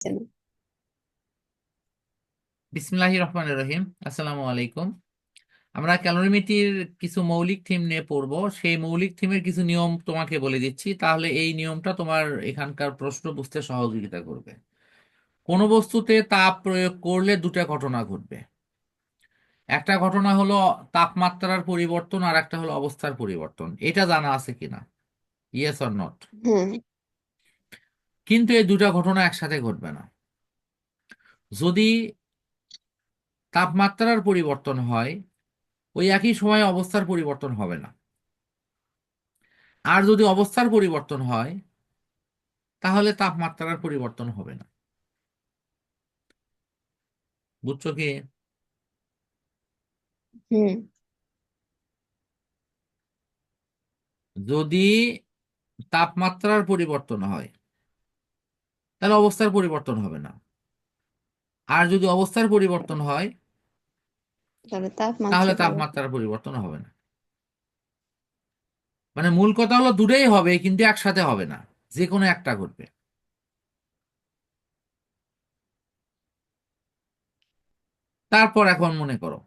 যাচ্ছে না বিসমিল্লাহি রহমান রহিম আসসালামু আলাইকুম। আমরা ক্যালোরিমিতির কিছু মৌলিক থিম নিয়ে পড়ব। সেই মৌলিক থিমের কিছু নিয়ম তোমাকে বলে দিচ্ছি। তাহলে এই নিয়মটা তোমার এখানকার প্রশ্ন বুঝতে সহযোগিতা করবে। কোনো বস্তুতে তাপ প্রয়োগ করলে দুটা ঘটনা ঘটবে। একটা ঘটনা হলো তাপমাত্রার পরিবর্তন আর একটা হলো অবস্থার পরিবর্তন। এটা জানা আছে কিনা? ইয়েস অর নট কিন্তু এই দুটা ঘটনা একসাথে ঘটবে না। যদি তাপমাত্রার পরিবর্তন হয় ওই একই সময়ে অবস্থার পরিবর্তন হবে না। আর যদি অবস্থার পরিবর্তন হয় তাহলে তাপমাত্রার পরিবর্তন হবে না। বুঝছ কি? যদি তাপমাত্রার পরিবর্তন হয় তাহলে অবস্থার পরিবর্তন হবে না। আর যদি অবস্থার পরিবর্তন হয় তাহলে তাপমাত্রা তাহলে তাপমাত্রার পরিবর্তন হবে না। মানে মূল কথা হলো দূরেই হবে কিন্তু একসাথে হবে না। যে কোনো একটা ঘটবে। তারপর এখন মনে করো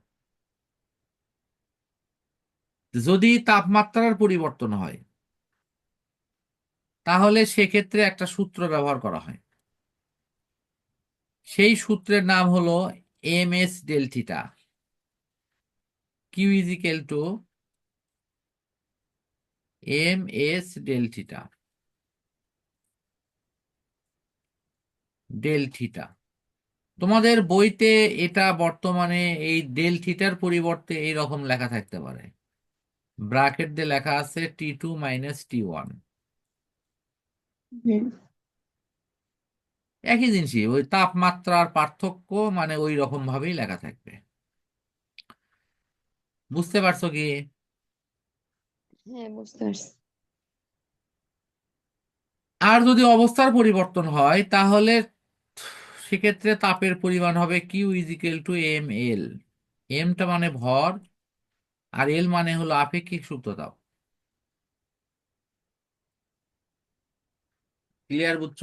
যদি তাপমাত্রার পরিবর্তন হয় তাহলে সেক্ষেত্রে একটা সূত্র ব্যবহার করা হয়। সেই সূত্রের নাম হলো M S del theta. Q is equal to M S del theta. Del theta. তোমাদের বইতে এটা বর্তমানে এই ডেলথিটার পরিবর্তে এই রকম লেখা থাকতে পারে। ব্র্যাকেট দিয়ে লেখা আছে T two minus T one. একই জিনিসই ওই তাপমাত্রার পার্থক্য মানে ওই রকম ভাবেই লেখা থাকবে। বুঝতে পারছ কি? হ্যাঁ বুঝতে পারছি। আর যদি অবস্থার পরিবর্তন হয় তাহলে সেক্ষেত্রে তাপের পরিমাণ হবে Q equal to M L এমটা মানে ভর আর এল মানে হলো আপেক্ষিক সুপ্ত তাপ। ক্লিয়ার বুঝছ?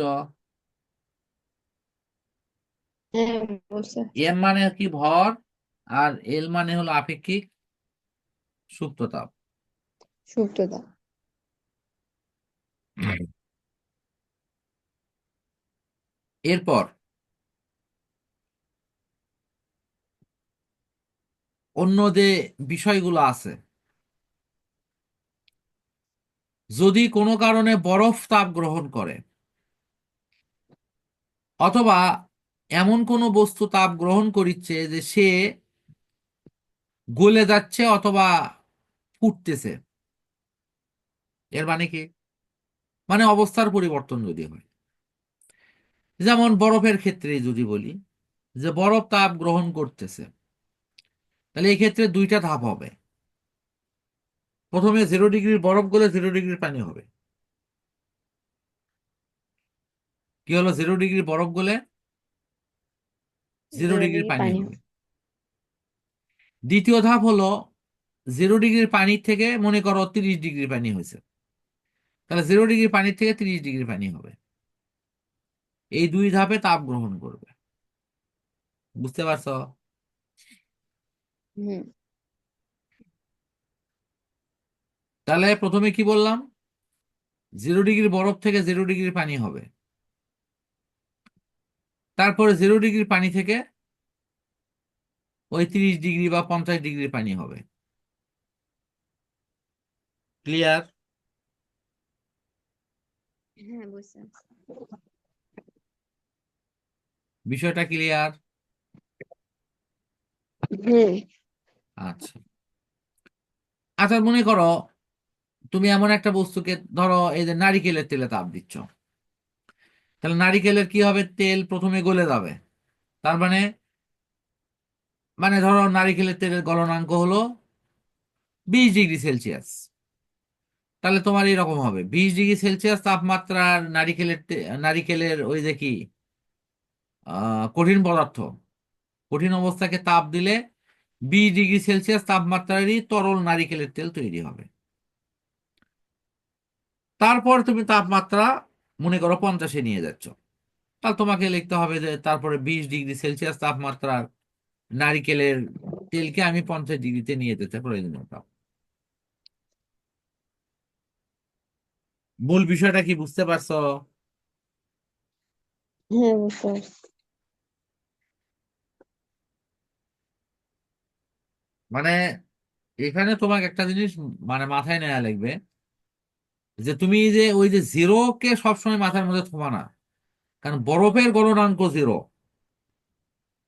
হ্যাঁ এম মানে কি ভর আর এল মানে হলো আপেক্ষিক সুপ্ত তাপ এরপর অন্য যে বিষয়গুলো আছে যদি কোনো কারণে বরফ তাপ গ্রহণ করে অথবা এমন কোনো বস্তু তাপ গ্রহণ করিচ্ছে যে সে গলে যাচ্ছে অথবা ফুটতেছে। এর মানে কি? মানে অবস্থার পরিবর্তন যদি হয়। যেমন বরফের ক্ষেত্রে যদি বলি, যে বরফ তাপ গ্রহণ করতেছে, তাহলে এই ক্ষেত্রে দুইটা ধাপ হবে। প্রথমে জিরো ডিগ্রির বরফ গলে জিরো ডিগ্রির পানি হবে। কি হলো? জিরো ডিগ্রির বরফ গলে? জিরো ডিগ্রি পানি পানি। দ্বিতীয় ধাপ হলো জিরো ডিগ্রির পানির থেকে মনে করো তিরিশ ডিগ্রি পানি হয়েছে। তাহলে জিরো ডিগ্রি পানির থেকে তিরিশ ডিগ্রি পানি হবে। এই দুই ধাপে তাপ গ্রহণ করবে। বুঝতে পারছ? তাহলে প্রথমে কি বললাম? জিরো ডিগ্রি বরফ থেকে জিরো ডিগ্রি পানি হবে। তারপরে জিরো ডিগ্রি পানি থেকে ওই তিরিশ ডিগ্রি বা পঞ্চাশ ডিগ্রি পানি হবে। ক্লিয়ার হ্যাঁ। বিষয়টা ক্লিয়ার আচ্ছা। আচ্ছা মনে করো তুমি এমন একটা বস্তুকে ধরো এই যে নারিকেলের তেলে তাপ দিচ্ছ। তাহলে নারিকেলের কি হবে? তেল প্রথমে গলে যাবে। তার মানে মানে ধরো নারিকেলের তেলের গলনাঙ্ক হলো বিশ ডিগ্রি সেলসিয়াস। তাহলে তোমার এরকম হবে। বিশ ডিগ্রি সেলসিয়াস তাপমাত্রার নারিকেলের নারিকেলের ওই যে কি কঠিন পদার্থ। কঠিন অবস্থাকে তাপ দিলে বিশ ডিগ্রি সেলসিয়াস তাপমাত্রারই তরল নারিকেলের তেল তৈরি হবে। তারপর তুমি তাপমাত্রা মনে করো পঞ্চাশে নিয়ে যাচ্ছ। তাহলে তোমাকে লিখতে হবে যে তারপরে বিশ ডিগ্রি সেলসিয়াস তাপমাত্রার নারিকেলের তেলকে আমি পঞ্চাশ ডিগ্রিতে নিয়ে যেতে প্রয়োজনীয়তা। মূল বিষয়টা কি বুঝতে পারছ? হ্যাঁ বুঝতে পারছি। মানে এখানে তোমাকে একটা জিনিস মানে মাথায় নেওয়া লাগবে যে তুমি যে ওই যে জিরো কে সবসময় মাথার মধ্যে থোবা না। কারণ বরফের গলনাঙ্ক জিরো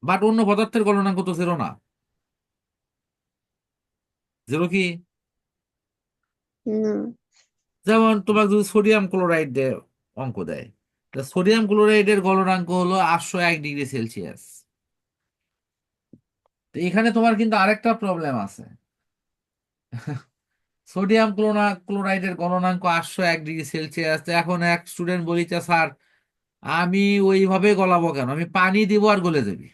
বাট অন্য পদার্থের গলনাঙ্ক তো জিরো না। জিরো কি? যেমন তোমাকে যদি সোডিয়াম ক্লোরাইড অঙ্ক দেয় তা সোডিয়াম ক্লোরাইডের গলনাঙ্ক হলো আটশো এক ডিগ্রি সেলসিয়াস। তো এখানে তোমার কিন্তু আরেকটা প্রবলেম আছে। সোডিয়াম ক্লোরা ক্লোরাইডের গলনাঙ্ক আটশো এক ডিগ্রি সেলসিয়াস। তো এখন এক স্টুডেন্ট বলিতে স্যার আমি ওইভাবে গলাবো কেন? আমি পানি দিব আর গলে যাবি।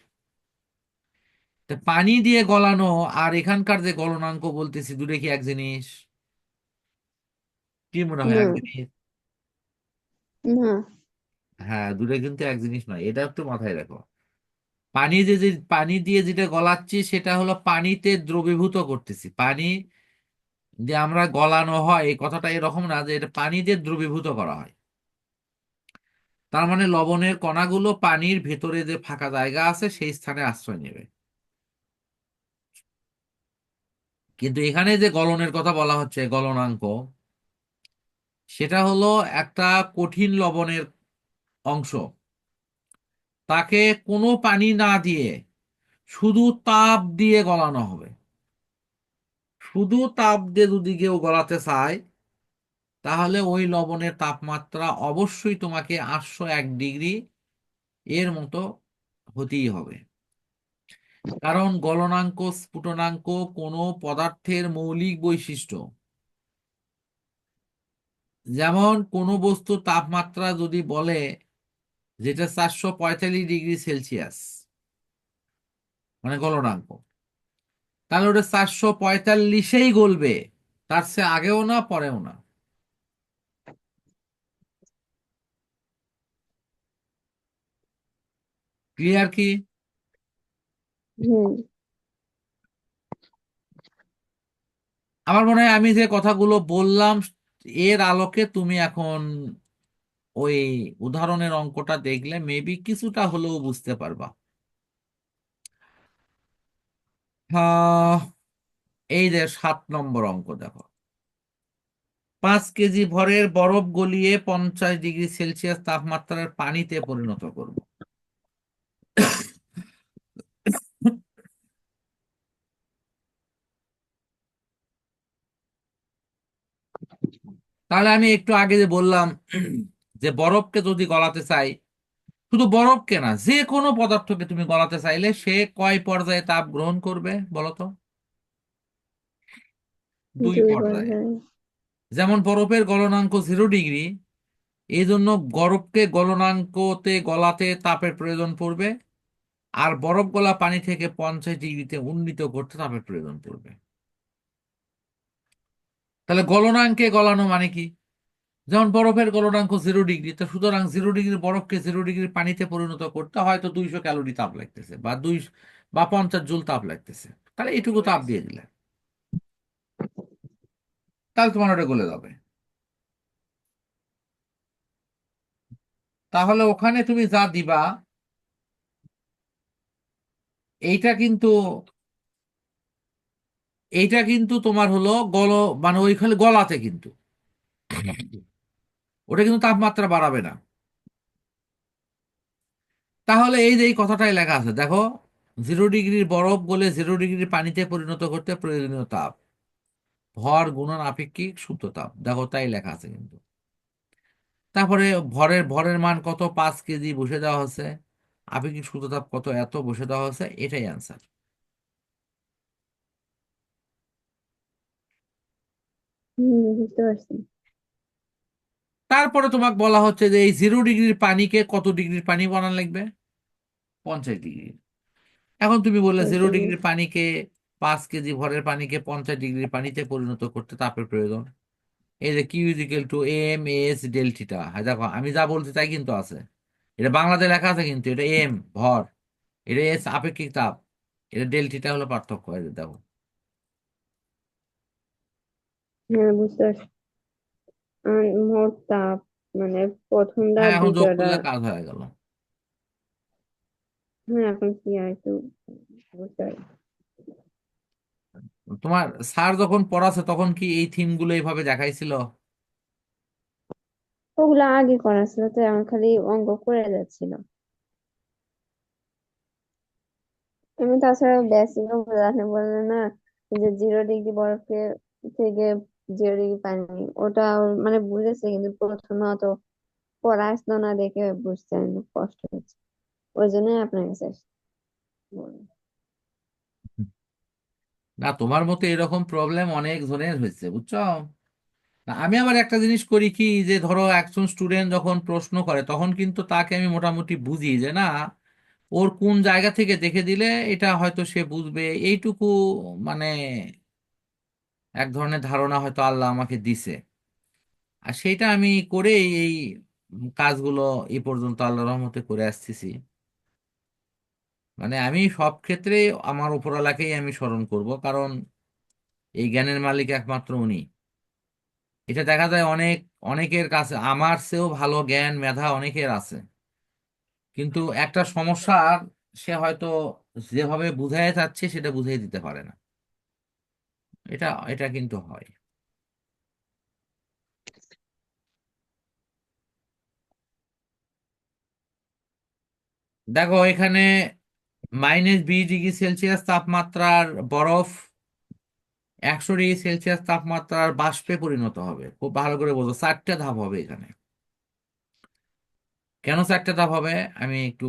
তা পানি দিয়ে গলানো আর এখানকার যে গলনাঙ্ক বলতেছি দূরে কি এক জিনিস? কি মনে হয় এক জিনিস? হ্যাঁ দূরে কিন্তু এক জিনিস নয় এটা একটু মাথায় রাখো। পানি যে যে পানি দিয়ে যেটা গলাচ্ছি সেটা হলো পানিতে দ্রবীভূত করতেছি। পানি যে আমরা গলানো হয়, এই কথাটা এরকম না যে এটা পানি দিয়ে দ্রবীভূত করা হয়। তার মানে লবণের কণাগুলো পানির ভেতরে যে ফাঁকা জায়গা আছে, সেই স্থানে আশ্রয় নেবে। কিন্তু এখানে যে গলনের কথা বলা হচ্ছে, গলনাঙ্ক, সেটা হলো একটা কঠিন লবণের অংশ। তাকে কোনো পানি না দিয়ে, শুধু তাপ দিয়ে গলানো হবে। শুধু তাপ দিয়ে যদি কেউ গলাতে চায়, তাহলে ওই লবণের তাপমাত্রা অবশ্যই তোমাকে আটশো এক ডিগ্রি এর মতো হতেই হবে। কারণ গলনাঙ্ক, স্ফুটনাঙ্ক কোনো পদার্থের মৌলিক বৈশিষ্ট্য। যেমন কোনো বস্তুর তাপমাত্রা যদি বলে যেটা চারশো পঁয়তাল্লিশ ডিগ্রি সেলসিয়াস মানে গলনাঙ্ক। তাহলে ওটা চারশো পঁয়তাল্লিশেই গলবে। তার সে আগেও না পরেও না। ক্লিয়ার কি? আমার মনে হয় আমি যে কথাগুলো বললাম এর আলোকে তুমি এখন ওই উদাহরণের অঙ্কটা দেখলে মেবি কিছুটা হলেও বুঝতে পারবা হ্যাঁ এই যে সাত নম্বর অঙ্ক দেখো। পাঁচ কেজি ভরের বরফ গলিয়ে পঞ্চাশ ডিগ্রি সেলসিয়াস তাপমাত্রার পানিতে পরিণত করব। তাহলে আমি একটু আগে যে বললাম যে বরফকে যদি গলাতে চাই শুধু বরফকে না যে কোনো পদার্থকে তুমি গলাতে চাইলে সে কয় পর্যায়ে তাপ গ্রহণ করবে বলতো দুই পর্যায়ে। যেমন বরফের গলনাঙ্ক জিরো ডিগ্রি এই জন্য বরফকে গলনাঙ্কতে গলাতে তাপের প্রয়োজন পড়বে আর বরফ গলা পানি থেকে পঞ্চাশ ডিগ্রিতে উন্নীত করতে তাপের প্রয়োজন পড়বে। তাহলে গলনাঙ্কে গলানো মানে কি? যেমন বরফের গলনাঙ্ক জিরো ডিগ্রি তো সুতরাং জিরো ডিগ্রি বরফকে জিরো ডিগ্রি পানিতে পরিণত করতে হয়তো দুইশো ক্যালোরি তাপ লাগতেছে বা দুই, বা পঞ্চাশ জুল তাপ লাগতেছে। তাহলে এইটুকু তাপ দিয়ে দিলে। তাহলে তোমার ওটা গলে যাবে। তাহলে ওখানে তুমি যা দিবা, এইটা কিন্তু এইটা কিন্তু তোমার হলো গল মানে ওইখানে গলাতে কিন্তু। ওটা কিন্তু তাপমাত্রা বাড়াবে না। তাহলে এই যে এই কথাটাই লেখা আছে, দেখো জিরো ডিগ্রির বরফ গলে জিরো ডিগ্রির পানিতে পরিণত করতে প্রয়োজনীয় তাপ। ভর গুণন আপেক্ষিক সূত্র তাপ। দেখো, তাই লেখা আছে কিন্তু। তারপরে ভরের ভরের মান কত? পাঁচ কেজি বসে দেওয়া হচ্ছে আপেক্ষিক সূত্র তাপ কত? এত বসে দেওয়া হচ্ছে এটাই অ্যান্সার হুম, বুঝতে পারছি। তারপরে তোমাকে বলা হচ্ছে যে এই জিরো ডিগ্রির পানিকে কত ডিগ্রির পানি বানানো লাগবে? পঞ্চাশ ডিগ্রি এখন তুমি বললে জিরো ডিগ্রির পানিকে পাঁচ কেজি ভরের পানিকে পঞ্চাশ ডিগ্রির পানিতে পরিণত করতে তাপের প্রয়োজন। এই যে Q is equal to M S del theta হ্যাঁ দেখো আমি যা বলছি তাই কিন্তু আছে। এটা বাংলাতে লেখা আছে কিন্তু এটা এম ভর। এটা এস আপেক্ষিক তাপ। এটা ডেলটিটা হলো পার্থক্য দেখো। হ্যাঁ বুঝতে পারছি। মোট তাপ মানে প্রথমটা হ্যাঁ এখন যোগ দ্বিতীয়টা করলে কাজ হয়ে গেল। হ্যাঁ এখন কি আর একটু বুঝতে তোমার স্যার যখন পড়াছে তখন কি এই থিমগুলো এইভাবে দেখাইছিল? ওগুলো আগে করা ছিল তো আমার খালি অঙ্ক করে যাচ্ছিল। আমি তাছাড়া বেসিক বললে না যে জিরো ডিগ্রি বরফে থেকে জিরো ডিগ্রি পানি ওটা মানে বুঝেছে কিন্তু প্রথমে অত পড়াশোনা না দেখে বুঝতে কষ্ট হচ্ছে। ওই জন্যই আপনার কাছে না তোমার মতো এরকম প্রবলেম অনেক জনের হয়েছে বুঝছ? না, আমি আবার একটা জিনিস করি কি যে ধরো একজন স্টুডেন্ট যখন প্রশ্ন করে তখন কিন্তু তাকে আমি মোটামুটি বুঝি যে না ওর কোন জায়গা থেকে দেখে দিলে এটা হয়তো সে বুঝবে। এইটুকু মানে এক ধরনের ধারণা হয়তো আল্লাহ আমাকে দিছে। আর সেইটা আমি করে এই কাজগুলো এই পর্যন্ত আল্লাহ রহমতে করে আসতেছি। মানে আমি সব ক্ষেত্রে আমার উপরওয়ালাকেই আমি স্মরণ করব, কারণ এই জ্ঞানের মালিক একমাত্র উনি। এটা দেখা যায় অনেক, অনেকের কাছে, আমার চেয়েও ভালো জ্ঞান, মেধা অনেকের আছে। কিন্তু একটা সমস্যা সে হয়তো যেভাবে বুঝাই যাচ্ছে, সেটা বুঝিয়ে দিতে পারে না। এটা এটা কিন্তু হয়। দেখো, এখানে মাইনাস বিশ ডিগ্রি সেলসিয়াস তাপমাত্রার বরফ একশো ডিগ্রি সেলসিয়াস তাপমাত্রার বাষ্পে পরিণত হবে। খুব ভালো করে বোঝো চারটে ধাপ হবে এখানে। কেন চারটে ধাপ হবে? আমি একটু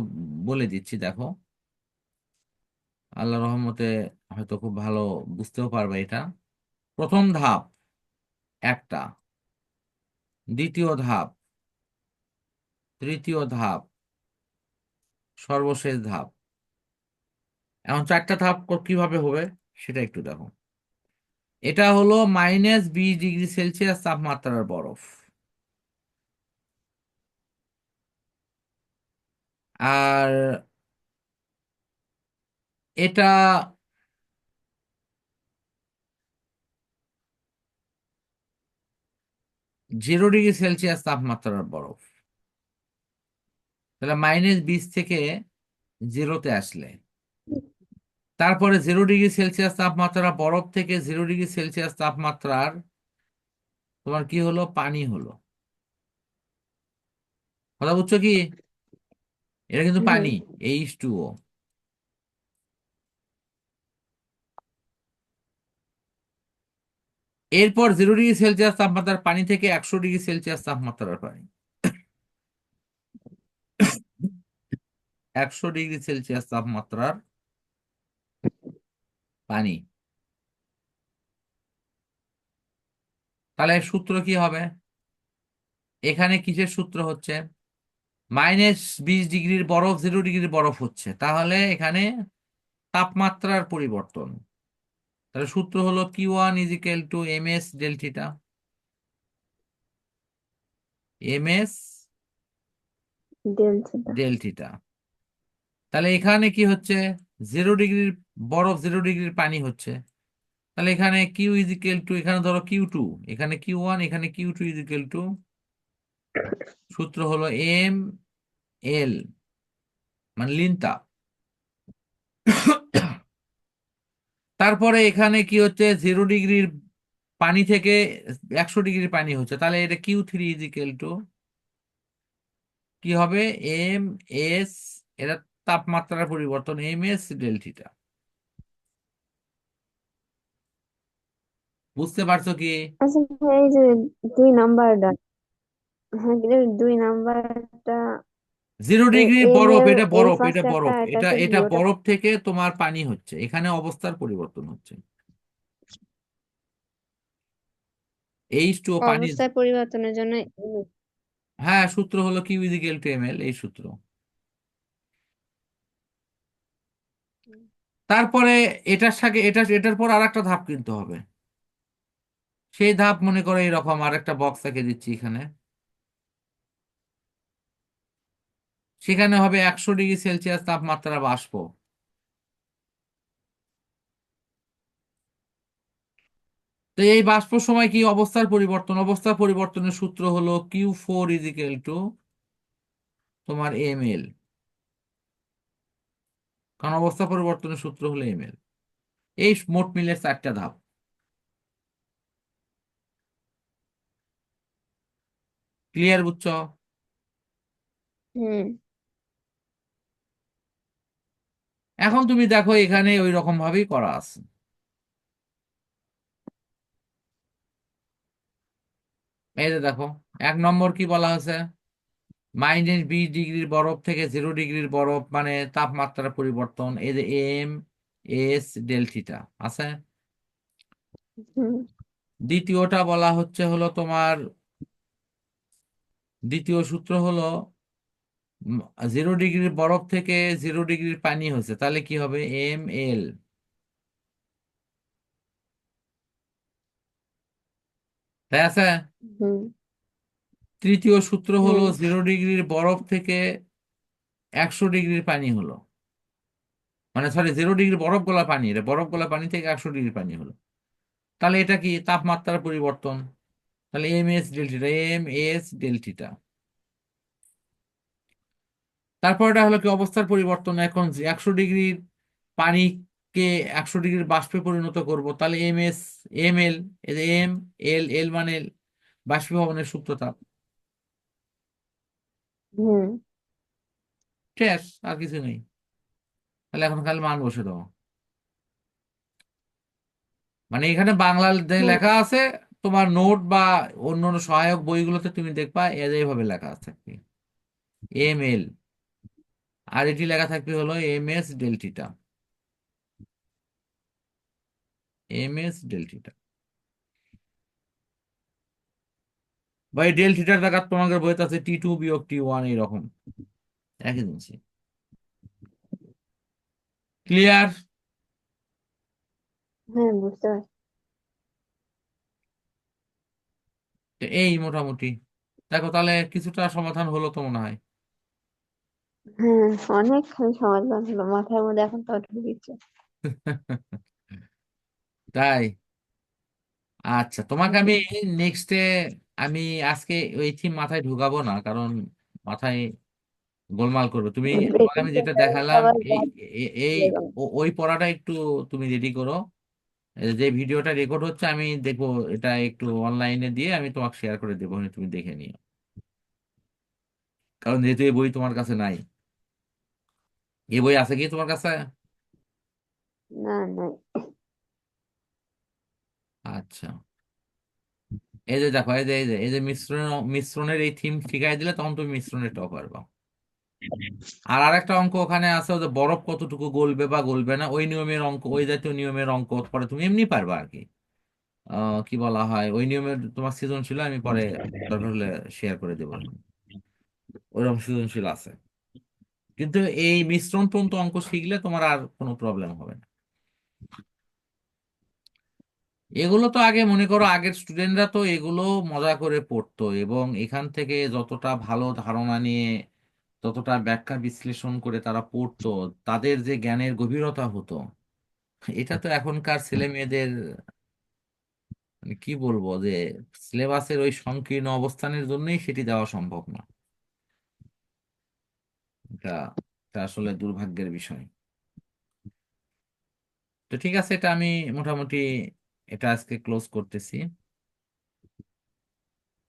বলে দিচ্ছি, দেখো। আল্লাহ রহমতে হয়তো খুব ভালো বুঝতেও পারবে এটা। প্রথম ধাপ, একটা। দ্বিতীয় ধাপ, তৃতীয় ধাপ, সর্বশেষ ধাপ। এখন চারটা ধাপ কীভাবে হবে সেটা একটু দেখো। এটা হলো মাইনাস বিশ ডিগ্রি সেলসিয়াস তাপমাত্রার বরফ। আর এটা জিরো ডিগ্রি সেলসিয়াস তাপমাত্রার বরফ। তাহলে মাইনাস বিশ থেকে জিরোতে আসলে। তারপরে জিরো ডিগ্রি সেলসিয়াস তাপমাত্রা বরফ থেকে জিরো ডিগ্রি সেলসিয়াস তাপমাত্রার তোমার কি হলো? পানি হলো। কথা বুঝছ কি? এটা কিন্তু পানি এইচ টু ও এরপর জিরো ডিগ্রি সেলসিয়াস তাপমাত্রার পানি থেকে একশো ডিগ্রি সেলসিয়াস তাপমাত্রার পানি। একশো ডিগ্রি সেলসিয়াস তাপমাত্রার পানি। তাহলে সূত্র কি হবে? এখানে কিসের সূত্র হচ্ছে? মাইনাস বিশ ডিগ্রির বরফ জিরো ডিগ্রির বরফ হচ্ছে। তাহলে এখানে তাপমাত্রার পরিবর্তন। তাহলে সূত্র হলো কি one is equal to M S del theta M S del theta del theta তাহলে এখানে কি হচ্ছে? জিরো ডিগ্রির বরফ জিরো ডিগ্রির পানি হচ্ছে। তাহলে এখানে কিউ ইজ ইকুয়াল টু এখানে ধরো কিউ টু এখানে কিউ ওয়ান এখানে Q two is equal to সূত্র হলো এম এল মানে লিনতা তারপরে এখানে কি হচ্ছে? জিরো ডিগ্রির পানি থেকে একশো ডিগ্রির পানি হচ্ছে। তাহলে এটা Q three is equal to কি হবে? এম এস এটা তাপমাত্রার পরিবর্তন এম এস ডেল থিটা বুঝতে পারছ কি? আচ্ছা এই যে দুই নাম্বারটা হ্যাঁ দুই নাম্বারটা জিরো এম বরফ এটা বরফ এটা বরফ। এটা এটা বরফ থেকে তোমার পানি হচ্ছে। এখানে অবস্থার পরিবর্তন হচ্ছে। এইচ টু পানি অবস্থার পরিবর্তনের জন্য হ্যাঁ সূত্র হলো Q is equal to M L এই সূত্র। তারপরে এটার সাথে এটা এটার পর আর একটা ধাপ কিনতে হবে। সেই ধাপ মনে করো এরকম আর একটা বক্স এঁকে দিচ্ছি এখানে। সেখানে হবে একশো ডিগ্রি সেলসিয়াস তাপমাত্রা বাষ্প। তো এই বাষ্প সময় কি অবস্থার পরিবর্তন? অবস্থার পরিবর্তনের সূত্র হলো Q four is equal to তোমার এম এল। কারণ অবস্থা পরিবর্তনের সূত্র হলো এম এল। এই মোট মিলে চারটা ধাপ। ক্লিয়ার বুঝছ? হুম। এখন তুমি দেখো এখানে ওই রকম ভাবেই করা আছে। এই যে দেখো এক নম্বর কি বলা হয়েছে? মাইনাস বিশ ডিগ্রির বরফ থেকে জিরো ডিগ্রির বরফ মানে তাপমাত্রার পরিবর্তন। এই যে এম এস ডেল থিটা আছে? দ্বিতীয়টা বলা হচ্ছে হলো তোমার দ্বিতীয় সূত্র হলো জিরো ডিগ্রির বরফ থেকে জিরো ডিগ্রির পানি হয়েছে তাহলে কি হবে? এম এল তাই আছে? তৃতীয় সূত্র হলো জিরো ডিগ্রির বরফ থেকে একশো ডিগ্রির পানি হলো। মানে সরি জিরো ডিগ্রি বরফ গলা পানি রে বরফ গলা পানি থেকে একশো ডিগ্রি পানি হলো। তাহলে এটা কি? তাপমাত্রার পরিবর্তন। তাহলে M S del theta M S del theta তারপর এটা হলো কি অবস্থার পরিবর্তন। এখন যে একশো ডিগ্রির পানিকে একশো ডিগ্রির বাষ্পে পরিণত করব তাহলে M S M L M L L মানে বাষ্পীভবনের সূত্রতাপ। হুম। শেষ আর কিছু নেই। তাহলে এখন খালি মান বসে দাও। মানে এখানে বাংলা লেখা আছে তোমার নোট বা অন্য অন্য সহায়ক বইগুলোতে তুমি দেখবা এ- এইভাবে লেখা আছে এম এল। আর এটি লেখা থাকবে হলো M S del theta. M S del theta. বা এই ডেল্টিটার জায়গা তোমাদের বইতে আছে টি টু বিয়োগ টি ওয়ান এইরকম। একই জিনিস। ক্লিয়ার? হ্যাঁ এই মোটামুটি। দেখো তাহলে কিছুটা সমাধান হলো তো মনে হয়। হ্যাঁ অনেকখানি সমাধান হলো মাথার মধ্যে এখন তো ঢুকেছে তাই? আচ্ছা তোমাকে আমি নেক্সটে আমি আজকে ওই থিম মাথায় ঢুকাবো না কারণ মাথায় গোলমাল করবে। তুমি তোমাকে আমি যেটা দেখালাম এই এই ও- ওই পড়াটা একটু তুমি রেডি করো। যে ভিডিওটা রেকর্ড হচ্ছে আমি দেখব এটা একটু অনলাইনে দিয়ে আমি তোমাকে শেয়ার করে দেবো তুমি দেখে নিও। কারণ যেহেতু এই বই তোমার কাছে নাই। এই বই আছে কি তোমার কাছে? না না আচ্ছা। এই যে দেখো এই যে এই যে এই যে মিশ্রণ মিশ্রণের এই থিম শিখাই দিলে তখন তুমি মিশ্রণের মিশ্রণেরটাও পারবা আর আরেকটা অঙ্ক ওখানে আছে ওই যে বরফ কতটুকু গলবে বা গলবে না ওই নিয়মের অঙ্ক ওই জাতীয় নিয়মের অঙ্ক পরে তুমি এমনি পারবা আর কি। আহ, কি বলা হয় ওই নিয়মের তোমার সৃজনশীল আমি পরে দরকার হলে শেয়ার করে দেবো। ওইরকম সৃজনশীল আছে। কিন্তু এই মিশ্রণ পর্যন্ত অঙ্ক শিখলে তোমার আর কোনো প্রবলেম হবে না। এগুলো তো আগে মনে করো আগের স্টুডেন্টরা তো এগুলো মজা করে পড়তো এবং এখান থেকে যতটা ভালো ধারণা নিয়ে যতটা ব্যাখ্যা বিশ্লেষণ করে তারা পড়তো, তাদের যে জ্ঞানের গভীরতা হতো, এটা তো এখনকার ছেলে মেয়েদের মানে কি বলব যে সিলেবাসের ওই সংকীর্ণ অবস্থানের জন্যই সেটি দেওয়া সম্ভব না। এটা এটা আসলে দুর্ভাগ্যের বিষয়। তো ঠিক আছে, এটা আমি মোটামুটি এটা আজকে ক্লোজ করতেছি।